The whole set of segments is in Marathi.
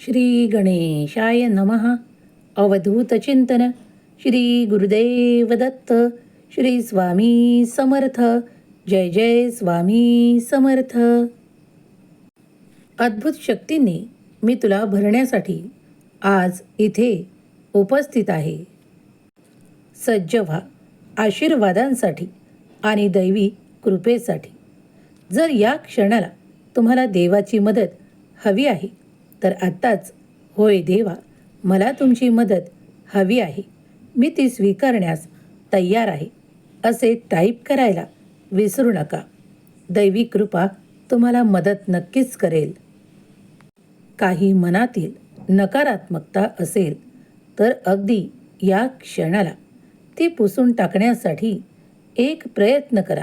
श्री गणेशाय नमः अवधूतचिंतन श्री गुरुदेव दत्त. श्री स्वामी समर्थ. जय जय स्वामी समर्थ. अद्भुत शक्तींनी मी तुला भरण्यासाठी आज इथे उपस्थित आहे. सज्ज व्हा आशीर्वादांसाठी आणि दैवी कृपेसाठी. जर या क्षणाला तुम्हाला देवाची मदत हवी आहे तर आत्ताच होय देवा मला तुमची मदत हवी आहे. मी ती स्वीकारण्यास तयार आहे. असे टाईप करायला विसरू नका. दैवी कृपा तुम्हाला मदत नक्कीच करेल. काही मनातील नकारात्मकता असेल तर अगदी या क्षणाला ती पुसून टाकण्यासाठी एक प्रयत्न करा.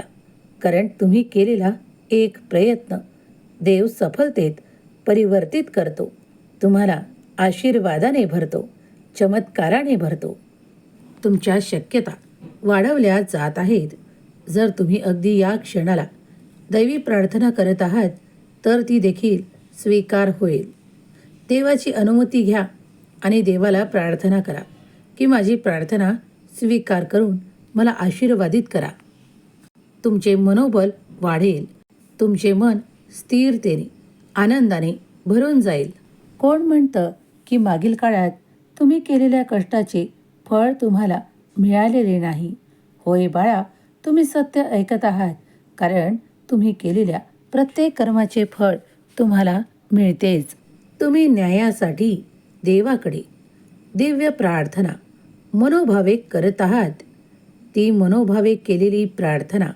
कारण तुम्ही केलेला एक प्रयत्न देव सफलतेत परिवर्तित करतो. तुम्हाला आशीर्वादाने भरतो चमत्काराने भरतो. तुमच्या शक्यता वाढवल्या जात आहेत. जर तुम्ही अगदी या क्षणाला दैवी प्रार्थना करत आहात तर ती देखील स्वीकार होईल. देवाची अनुमती घ्या आणि देवाला प्रार्थना करा की माझी प्रार्थना स्वीकार करून मला आशीर्वादित करा. तुमचे मनोबल वाढेल. तुमचे मन स्थिरतेने आनंदाने भरून जाईल. कोण म्हणतं की मागील काळात तुम्ही केलेल्या कष्टाचे फळ तुम्हाला मिळालेले नाही. होय बाळा तुम्ही सत्य ऐकत आहात. कारण तुम्ही केलेल्या प्रत्येक कर्माचे फळ तुम्हाला मिळतेच. तुम्ही न्यायासाठी देवाकडे दिव्य प्रार्थना मनोभावे करत आहात. ती मनोभावे केलेली प्रार्थना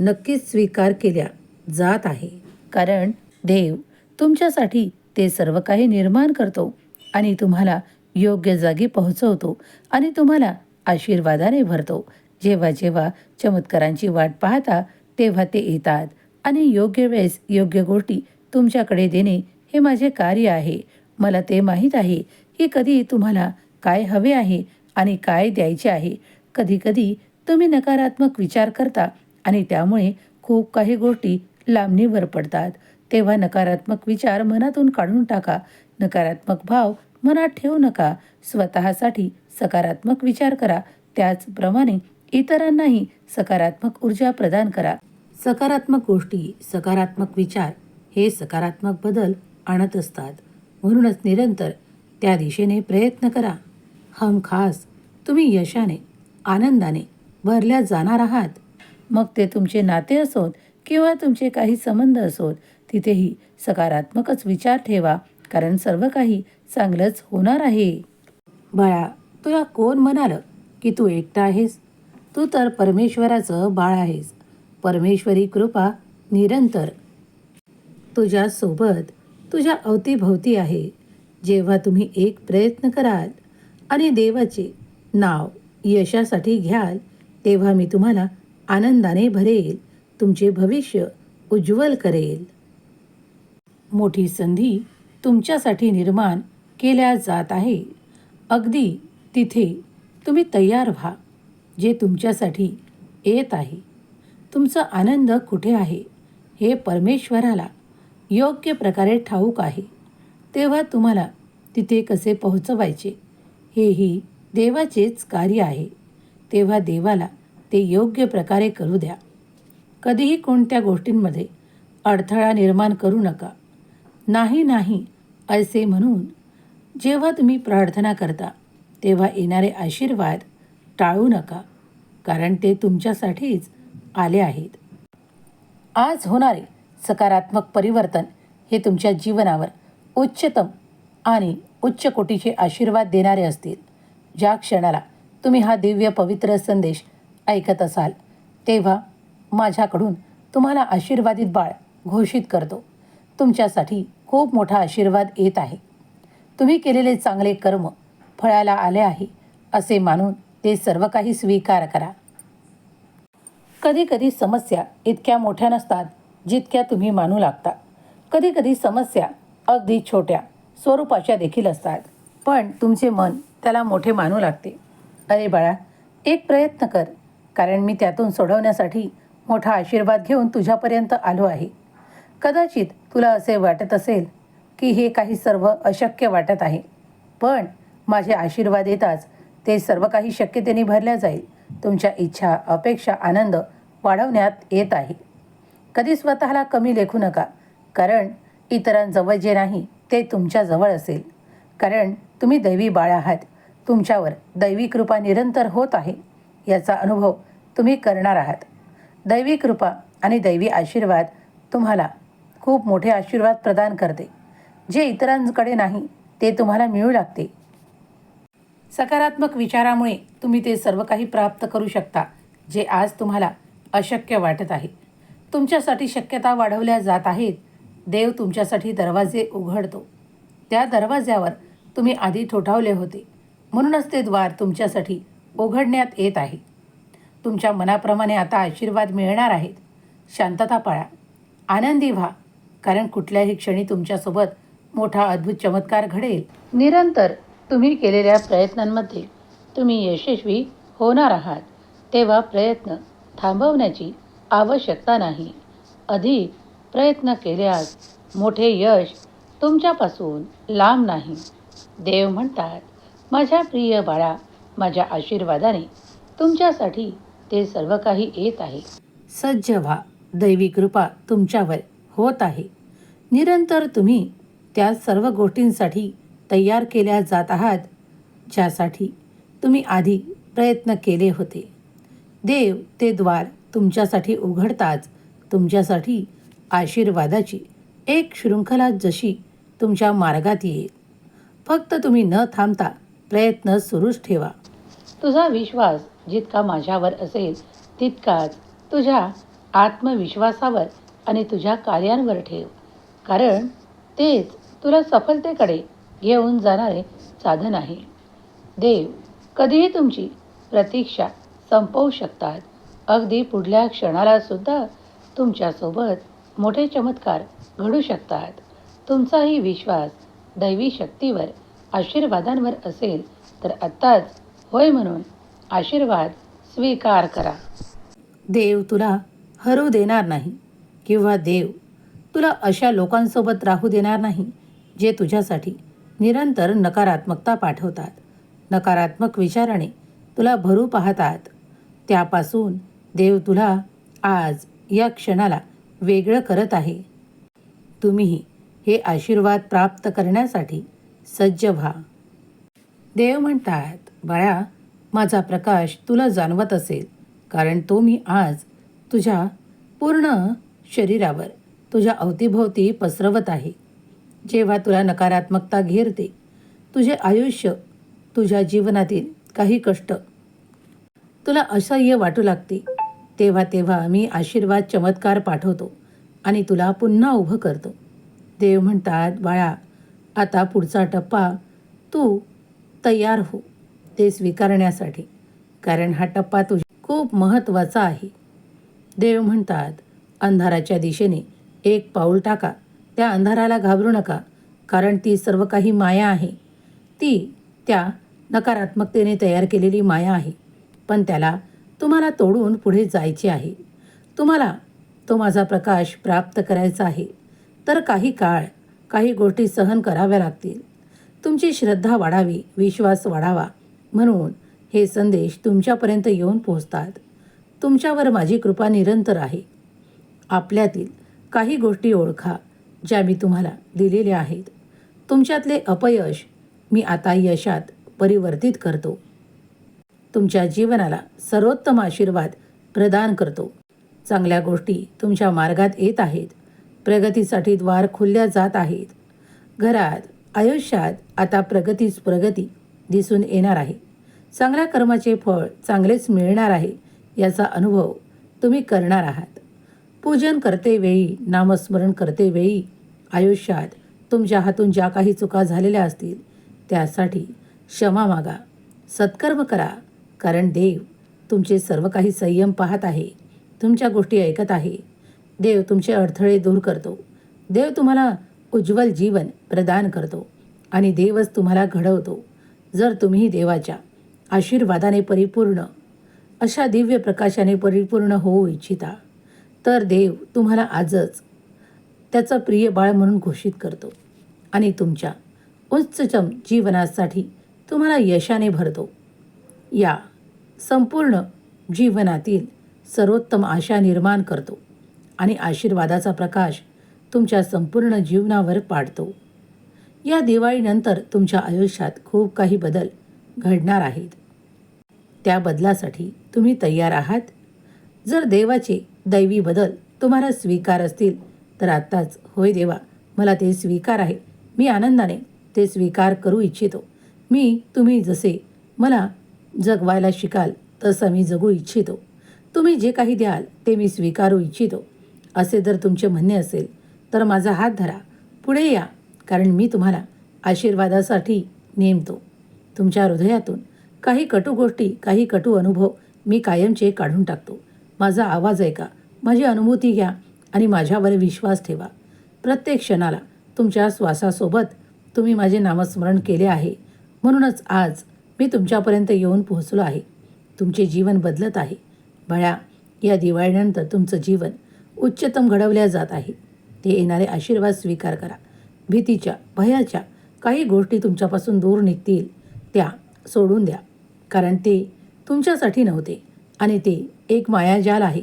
नक्कीच स्वीकार केल्या जात आहे. कारण देव तुमच्यासाठी ते सर्व काही निर्माण करतो आणि तुम्हाला योग्य जागी पोहोचवतो आणि तुम्हाला आशीर्वादाने भरतो. जेव्हा जेव्हा चमत्कारांची वाट पाहता तेव्हा ते येतात आणि योग्य वेळेस योग्य गोष्टी तुमच्याकडे देणे हे माझे कार्य आहे. मला ते माहीत आहे की कधी तुम्हाला काय हवे आहे आणि काय द्यायचे आहे. कधीकधी तुम्ही नकारात्मक विचार करता आणि त्यामुळे खूप काही गोष्टी लांबणीवर पडतात. तेव्हा नकारात्मक विचार मनातून काढून टाका. नकारात्मक भाव मनात ठेवू नका. स्वतःसाठी सकारात्मक विचार करा. त्याचप्रमाणे इतरांनाही सकारात्मक ऊर्जा प्रदान करा. सकारात्मक गोष्टी सकारात्मक विचार हे सकारात्मक बदल आणत असतात. म्हणूनच निरंतर त्या दिशेने प्रयत्न करा. हम खास तुम्ही यशाने आनंदाने भरल्या जाणार आहात. मग ते तुमचे नाते असोत किंवा तुमचे काही संबंध असोत तिथेही सकारात्मकच विचार ठेवा कारण सर्व काही चांगलंच होणार आहे. बाळा तुला कोण म्हणालं की तू एकटा आहेस? तू तर परमेश्वराचं बाळ आहेस. परमेश्वरी कृपा निरंतर. तुझ्यासोबत तुझ्या अवतीभोवती आहे. जेव्हा तुम्ही एक प्रयत्न कराल आणि देवाचे नाव यशासाठी घ्याल तेव्हा मी तुम्हाला आनंदाने भरेल तुमचे भविष्य उज्ज्वल करेल. मोठी संधी तुमच्यासाठी निर्माण केल्या जात आहे. अगदी तिथे तुम्ही तयार व्हा जे तुमच्यासाठी येत आहे. तुमचा आनंद कुठे आहे हे परमेश्वराला योग्य प्रकारे ठाऊक आहे. तेव्हा तुम्हाला तिथे कसे पोहोचवायचे हेही देवाचेच कार्य आहे. तेव्हा देवाला ते योग्य प्रकारे करू द्या. कधीही कोणत्या गोष्टींमध्ये अडथळा निर्माण करू नका. नाही नाही असे म्हणून जेव्हा तुम्ही प्रार्थना करता तेव्हा येणारे आशीर्वाद टाळू नका कारण ते तुमच्यासाठीच आले आहेत. आज होणारे सकारात्मक परिवर्तन हे तुमच्या जीवनावर उच्चतम आणि उच्च कोटीचे आशीर्वाद देणारे असतील. ज्या क्षणाला तुम्ही हा दिव्य पवित्र संदेश ऐकत असाल तेव्हा माझ्याकडून तुम्हाला आशीर्वादित बाळ घोषित करतो. तुमच्यासाठी खूप मोठा आशीर्वाद येत आहे. तुम्ही केलेले चांगले कर्म फळाला आले आहे असे मानून ते सर्व काही स्वीकार करा. कधी कधी समस्या इतक्या मोठ्या नसतात जितक्या तुम्ही मानू लागता. कधी कधी समस्या अगदी छोट्या स्वरूपाच्या देखील असतात. पण तुमचे मन त्याला मोठे मानू लागते. अरे बाळा एक प्रयत्न कर कारण मी त्यातून सोडवण्यासाठी मोठा आशीर्वाद घेऊन तुझ्यापर्यंत आलो आहे. कदाचित तुला असे वाटत असेल की हे काही सर्व अशक्य वाटत आहे. पण माझे आशीर्वाद येताच ते सर्व काही शक्यतेने भरल्या जाईल. तुमच्या इच्छा अपेक्षा आनंद वाढवण्यात येत आहे. कधी स्वतःला कमी लेखू नका. कारण इतरांजवळ जे नाही ते तुमच्याजवळ असेल. कारण तुम्ही दैवी बाळ आहात. तुमच्यावर दैवी कृपा निरंतर होत आहे. याचा अनुभव तुम्ही करणार आहात. दैवी कृपा आणि दैवी आशीर्वाद तुम्हाला खूप मोठे आशीर्वाद प्रदान करते. जे इतरांकडे नाही ते तुम्हाला मिळू लागते. सकारात्मक विचारामुळे तुम्ही ते सर्व काही प्राप्त करू शकता जे आज तुम्हाला अशक्य वाटत आहे. तुमच्यासाठी शक्यता वाढवल्या जात आहेत. देव तुमच्यासाठी दरवाजे उघडतो. त्या दरवाज्यावर तुम्ही आधी ठोठावले होते. म्हणूनच ते द्वार तुमच्यासाठी उघडण्यात येत आहे. तुमच्या मनाप्रमाणे आता आशीर्वाद मिळणार आहेत. शांतता पाळा. आनंदी व्हा. कारण कुठल्याही क्षणी तुमच्यासोबत मोठा अद्भुत चमत्कार घडेल. निरंतर तुम्ही केलेल्या प्रयत्नांमध्ये तुम्ही यशस्वी होणार आहात. तेव्हा प्रयत्न थांबवण्याची आवश्यकता नाही. अधिक प्रयत्न केल्यास मोठे यश तुमच्यापासून लांब नाही. देव म्हणतात माझ्या प्रिय बाळा माझ्या आशीर्वादाने तुमच्यासाठी ते सर्व काही येत आहे. सज्ज व्हा. दैवी कृपा तुमच्यावर. होत आहे. निरंतर तुम्ही त्या सर्व गोष्टींसाठी तयार केल्या जात आहात ज्यासाठी तुम्ही आधी प्रयत्न केले होते. देव ते द्वार तुमच्यासाठी उघडताच तुमच्यासाठी आशीर्वादाची एक शृंखला जशी तुमच्या मार्गात येईल. फक्त तुम्ही न थांबता प्रयत्न सुरूच ठेवा. तुझा विश्वास जितका माझ्यावर असेल तितकाच तुझ्या आत्मविश्वासावर आणि तुझ्या कार्यांवर ठेव. कारण तेच तुला सफलतेकडे घेऊन जाणारे साधन आहे. देव कधीही तुमची प्रतीक्षा संपवू शकतात. अगदी पुढल्या क्षणाला सुद्धा तुमच्यासोबत मोठे चमत्कार घडू शकतात. तुमचाही विश्वास दैवी शक्तीवर आशीर्वादांवर असेल तर आत्ताच होय म्हणून आशीर्वाद स्वीकार करा. देव तुला हरू देणार नाही. किंवा देव तुला अशा लोकांसोबत राहू देणार नाही जे तुझ्यासाठी निरंतर नकारात्मकता पाठवतात. नकारात्मक विचाराने तुला भरू पाहतात. त्यापासून देव तुला आज या क्षणाला वेगळं करत आहे. तुम्हीही हे आशीर्वाद प्राप्त करण्यासाठी सज्ज व्हा. देव म्हणतात बाळा माझा प्रकाश तुला जाणवत असेल कारण तो मी आज तुझ्या पूर्ण शरीरावर. तुझ्या अवतीभोवती पसरवत आहे. जेव्हा तुला नकारात्मकता घेरते तुझे आयुष्य तुझ्या जीवनातील काही कष्ट तुला असह्य वाटू लागते. तेव्हा तेव्हा मी आशीर्वाद चमत्कार पाठवतो आणि तुला पुन्हा उभं करतो. देव म्हणतात बाळा आता पुढचा टप्पा तू तयार हो ते स्वीकारण्यासाठी. कारण हा टप्पा तुझ्या खूप महत्त्वाचा आहे. देव म्हणतात अंधाराच्या दिशेने एक पाऊल टाका. त्या अंधाराला घाबरू नका कारण ती सर्व काही माया आहे. ती त्या नकारात्मकतेने तयार केलेली माया आहे. पण त्याला तुम्हाला तोडून पुढे जायचे आहे. तुम्हाला तो माझा प्रकाश प्राप्त करायचा आहे. तर काही काळ काही गोष्टी सहन कराव्या लागतील. तुमची श्रद्धा वाढावी विश्वास वाढावा म्हणून हे संदेश तुमच्यापर्यंत येऊन पोहोचतात. तुमच्यावर माझी कृपा निरंतर आहे. आपल्यातील काही गोष्टी ओळखा ज्या मी तुम्हाला दिलेल्या आहेत. तुमच्यातले अपयश मी आता यशात परिवर्तित करतो. तुमच्या जीवनाला सर्वोत्तम आशीर्वाद प्रदान करतो. चांगल्या गोष्टी तुमच्या मार्गात येत आहेत. प्रगतीसाठी द्वार खुलल्या जात आहेत. घरात आयुष्यात आता प्रगतीच प्रगती दिसून येणार आहे. चांगल्या कर्माचे फळ चांगलेच मिळणार आहे याचा अनुभव तुम्ही करणार आहात. पूजन करते वेळी नामस्मरण करते वेळी आयुष्यात तुमच्या हातून ज्या काही चुका झालेल्या असतील त्यासाठी क्षमा मागा सत्कर्म करा कारण देव तुमचे सर्व काही संयम पाहत आहे तुमच्या गोष्टी ऐकत आहे. देव तुमचे अडथळे दूर करतो. देव तुम्हाला उज्ज्वल जीवन प्रदान करतो आणि देवच तुम्हाला घडवतो. जर तुम्ही देवाच्या आशीर्वादाने परिपूर्ण अशा दिव्य प्रकाशाने परिपूर्ण होऊ इच्छिता तर देव तुम्हाला आजच त्याचं प्रिय बाळ म्हणून घोषित करतो आणि तुमच्या उच्चतम जीवनासाठी तुम्हाला यशाने भरतो. या संपूर्ण जीवनातील सर्वोत्तम आशा निर्माण करतो आणि आशीर्वादाचा प्रकाश तुमच्या संपूर्ण जीवनावर पाडतो. या दिवाळीनंतर तुमच्या आयुष्यात खूप काही बदल घडणार आहेत. त्या बदलासाठी तुम्ही तयार आहात. जर देवाचे दैवी बदल तुम्हाला स्वीकार असतील. तर आत्ताच होय देवा मला ते स्वीकार आहे. मी आनंदाने ते स्वीकार करू इच्छितो. मी तुम्ही जसे मला जगवायला शिकाल तसं मी जगू इच्छितो. तुम्ही जे काही द्याल ते मी स्वीकारू इच्छितो. असे जर तुमचे म्हणणे असेल तर माझा हात धरा. पुढे या कारण मी तुम्हाला आशीर्वादासाठी नेमतो. तुमच्या हृदयातून काही कटू गोष्टी काही कटू अनुभव मी कायमचे काढून टाकतो. माझा आवाज ऐका. माझी अनुभूती घ्या आणि माझ्यावर विश्वास ठेवा. प्रत्येक क्षणाला तुमच्या श्वासासोबत तुम्ही माझे नामस्मरण केले आहे. म्हणूनच आज मी तुमच्यापर्यंत येऊन पोहोचलो आहे. तुमचे जीवन बदलत आहे. बळ्या या दिवाळीनंतर तुमचं जीवन उच्चतम घडवल्या जात आहे. ते येणारे आशीर्वाद स्वीकार करा. भीतीच्या भयाच्या काही गोष्टी तुमच्यापासून दूर निघतील. त्या सोडून द्या. कारण ते तुमच्यासाठी नव्हते. आणि ते एक मायाजाल आहे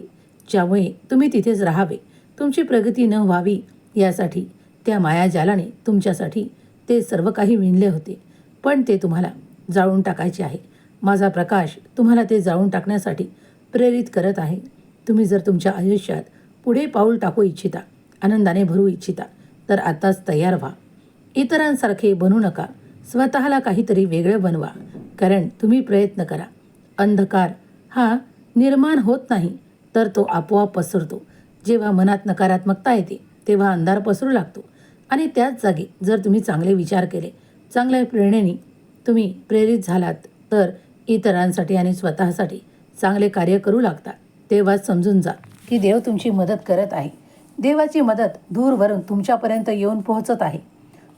ज्यामुळे तुम्ही तिथेच राहावे. तुमची प्रगती न व्हावी यासाठी त्या मायाजालाने तुमच्यासाठी ते सर्व काही विणले होते. पण ते तुम्हाला जाळून टाकायचे आहे. माझा प्रकाश तुम्हाला ते जाळून टाकण्यासाठी प्रेरित करत आहे. तुम्ही जर तुमच्या आयुष्यात पुढे पाऊल टाकू इच्छिता आनंदाने भरू इच्छिता तर आताच तयार व्हा. इतरांसारखे बनू नका. स्वतःला काहीतरी वेगळं बनवा कारण तुम्ही प्रयत्न करा. अंधकार हा निर्माण होत नाही तर तो आपोआप पसरतो. जेव्हा मनात नकारात्मकता येते तेव्हा अंधार पसरू लागतो. आणि त्याच जागी जर तुम्ही चांगले विचार केले चांगल्या प्रेरणेने तुम्ही प्रेरित झालात तर इतरांसाठी आणि स्वतःसाठी चांगले कार्य करू लागता. तेव्हा समजून जा की देव तुमची मदत करत आहे. देवाची मदत दूरवरून तुमच्यापर्यंत येऊन पोहोचत आहे.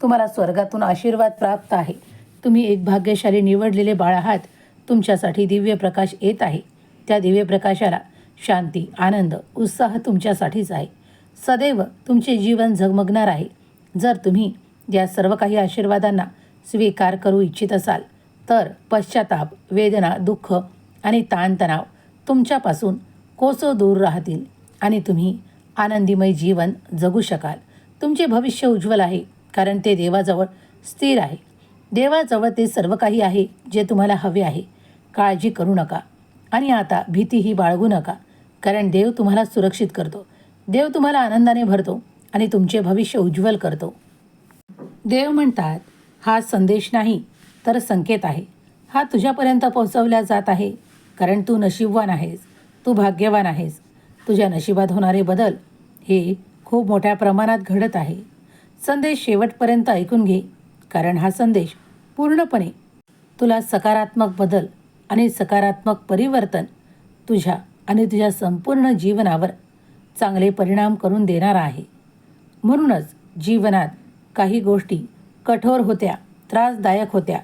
तुम्हाला स्वर्गातून आशीर्वाद प्राप्त आहे. तुम्ही एक भाग्यशाली निवडलेले बाळ आहात. तुमच्यासाठी दिव्य प्रकाश येत आहे. त्या दिव्य प्रकाशाला शांती आनंद उत्साह तुमच्यासाठीच आहे. सदैव तुमचे जीवन झगमगणार आहे. जर तुम्ही या सर्व काही आशीर्वादांना स्वीकार करू इच्छित असाल तर पश्चाताप वेदना दुःख आणि ताणतणाव तुमच्यापासून कोसो दूर राहतील आणि तुम्ही आनंदीमय जीवन जगू शकाल. तुमचे भविष्य उज्ज्वल आहे कारण ते देवाजवळ स्थिर आहे. देवाजवळ ते सर्व काही आहे जे तुम्हाला हवे आहे. काळजी करू नका. आणि आता भीतीही बाळगू नका. कारण देव तुम्हाला सुरक्षित करतो. देव तुम्हाला आनंदाने भरतो आणि तुमचे भविष्य उज्ज्वल करतो. देव म्हणतात हा संदेश नाही तर संकेत आहे. हा तुझ्यापर्यंत पोहोचवला जात आहे. कारण तू नशीबवान आहेस. तू भाग्यवान आहेस. तुझ्या नशिबात होणारे बदल हे खूप मोठ्या प्रमाणात घडत आहे. संदेश शेवटपर्यंत ऐकून घे. कारण हा संदेश पूर्णपणे. तुला सकारात्मक बदल आणि सकारात्मक परिवर्तन तुझ्या आणि तुझ्या संपूर्ण जीवनावर चांगले परिणाम करून देणार आहे. म्हणूनच जीवनात काही गोष्टी कठोर होत्या त्रासदायक होत्या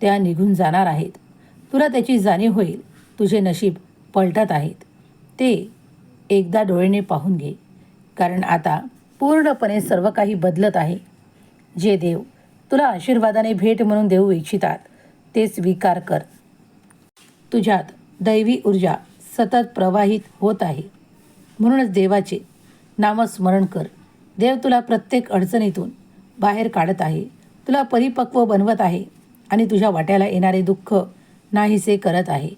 त्या निघून जाणार आहेत. तुला त्याची जाणीव होईल तुझे नशीब पलटत आहेत. ते एकदा डोळेने पाहून घे. कारण आता पूर्णपणे सर्व काही बदलत आहे. जे देव तुला आशीर्वादाने भेट म्हणून देऊ इच्छितात. ते स्वीकार कर. तुझ्यात दैवी ऊर्जा सतत प्रवाहित होत आहे. म्हणूनच देवाचे नामस्मरण कर. देव तुला प्रत्येक अडचणीतून बाहेर काढत आहे. तुला परिपक्व बनवत आहे आणि तुझ्या वाट्याला येणारे दुःख नाहीसे करत आहे.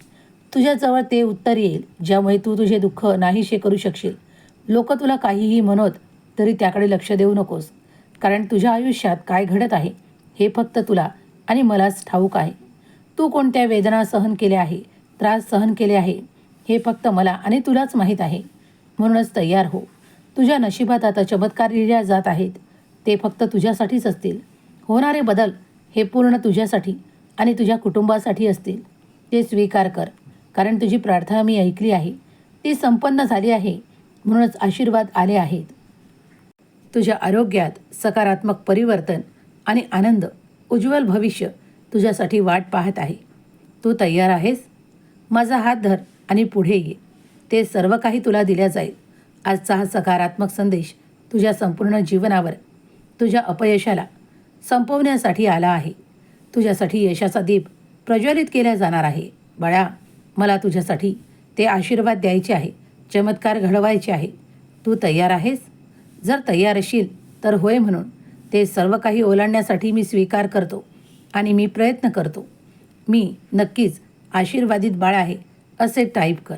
तुझ्याजवळ ते उत्तर येईल ज्यामुळे तू तुझे दुःख नाहीसे करू शकशील. लोक तुला काहीही म्हणत तरी त्याकडे लक्ष देऊ नकोस कारण तुझ्या आयुष्यात काय घडत आहे? हे फक्त तुला आणि मलाच ठाऊक आहे. तू कोणत्या वेदना सहन केल्या आहे त्रास सहन केले आहे हे फक्त मला आणि तुलाच माहीत आहे. म्हणूनच तयार हो. तुझ्या नशिबात आता चमत्कार लिहिल्या जात आहेत. ते फक्त तुझ्यासाठीच असतील. होणारे बदल हे पूर्ण तुझ्यासाठी आणि तुझ्या कुटुंबासाठी असतील. ते स्वीकार कर. कारण तुझी प्रार्थना मी ऐकली आहे. ती संपन्न झाली आहे. म्हणूनच आशीर्वाद आले आहेत. तुझ्या आरोग्यात सकारात्मक परिवर्तन आणि आनंद उज्ज्वल भविष्य तुझ्यासाठी वाट पाहत आहे. तू तयार आहेस? माझा हात धर आणि पुढे ये. ते सर्व काही तुला दिल्या जाईल. आजचा हा सकारात्मक संदेश तुझ्या संपूर्ण जीवनावर तुझ्या अपयशाला संपवण्यासाठी आला आहे. तुझ्यासाठी यशाचा दीप प्रज्वलित केला जाणार आहे. बळा मला तुझ्यासाठी ते आशीर्वाद द्यायचे आहे. चमत्कार घडवायचे आहे. तू तयार आहेस? जर तयार असशील तर होय म्हणून ते सर्व काही ओलांडण्यासाठी मी स्वीकार करतो आणि मी प्रयत्न करतो. मी नक्कीच आशीर्वादित बाळ आहे असे टाईप कर.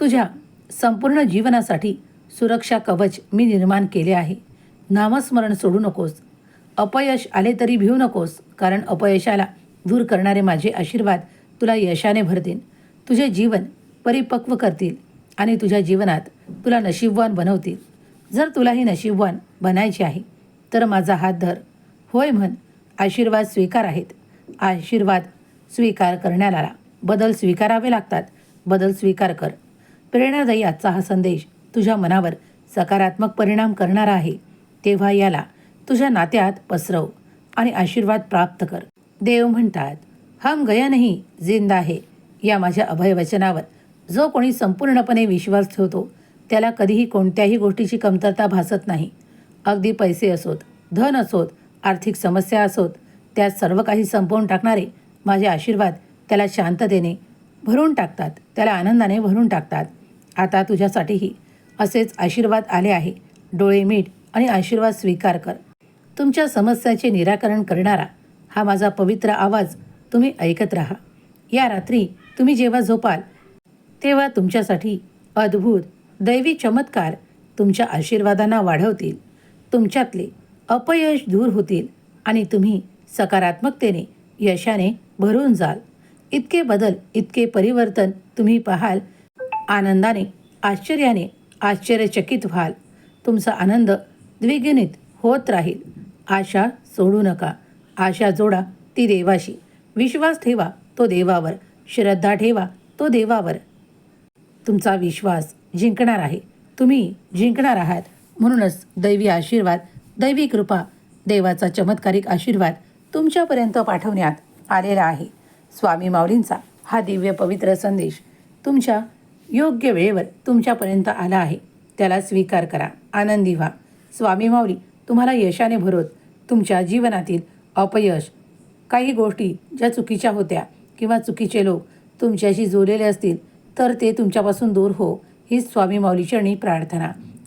तुझ्या संपूर्ण जीवनासाठी सुरक्षा कवच मी निर्माण केले आहे. नामस्मरण सोडू नकोस. अपयश आले तरी भिवू नकोस कारण अपयशाला दूर करणारे माझे आशीर्वाद तुला यशाने भरतील. तुझे जीवन परिपक्व करतील आणि तुझ्या जीवनात तुला नशीबवान बनवतील. जर तुलाही नशीबवान बनायचे आहे तर माझा हात धर. होय म्हण. आशीर्वाद स्वीकार आहेत. आशीर्वाद स्वीकार करण्याला बदल स्वीकारावे लागतात. बदल स्वीकार कर. प्रेरणादायी आजचा हा संदेश तुझ्या मनावर सकारात्मक परिणाम करणारा आहे. तेव्हा याला तुझ्या नात्यात पसरव आणि आशीर्वाद प्राप्त कर. देव म्हणतात हम गया नाही जिंदा आहे या माझ्या अभयवचनावर जो कोणी संपूर्णपणे विश्वास ठेवतो त्याला कधीही कोणत्याही गोष्टीची कमतरता भासत नाही. अगदी पैसे असोत धन असोत आर्थिक समस्या असोत त्यात सर्व काही संपवून टाकणारे माझे आशीर्वाद त्याला शांततेने भरून टाकतात त्याला आनंदाने भरून टाकतात. आता तुझ्यासाठीही असेच आशीर्वाद आले आहे. डोळे मीठ आणि आशीर्वाद स्वीकार कर. तुमच्या समस्याचे निराकरण करणारा हा माझा पवित्र आवाज तुम्ही ऐकत राहा. या रात्री तुम्ही जेव्हा झोपाल तेव्हा तुमच्यासाठी अद्भुत दैवी चमत्कार तुमच्या आशीर्वादांना वाढवतील. तुमच्यातले अपयश दूर होतील आणि तुम्ही सकारात्मकतेने यशाने भरून जाल. इतके बदल इतके परिवर्तन तुम्ही पाहाल. आनंदाने आश्चर्याने आश्चर्यचकित व्हाल. तुमचा आनंद द्विगुणित होत राहील. आशा सोडू नका. आशा जोडा ती देवाशी. विश्वास ठेवा तो देवावर. श्रद्धा ठेवा तो देवावर. तुमचा विश्वास जिंकणार आहे. तुम्ही जिंकणार आहात. म्हणूनच दैवी आशीर्वाद दैवी कृपा देवाचा चमत्कारिक आशीर्वाद तुमच्यापर्यंत पाठवण्यात आलेला आहे. स्वामी माऊलींचा हा दिव्य पवित्र संदेश तुमच्या योग्य वेळेवर तुमच्यापर्यंत आला आहे. त्याला स्वीकार करा. आनंदी व्हा. स्वामी माऊली तुम्हाला यशाने भरवत तुमच्या जीवनातील अपयश काही गोष्टी ज्या चुकीच्या होत्या किंवा चुकीचे लोक तुमच्याशी जोडलेले असतील तर ते तुमच्यापासून दूर हो ही स्वामी माऊलीचरणी प्रार्थना.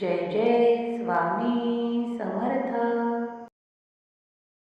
जय जय स्वामी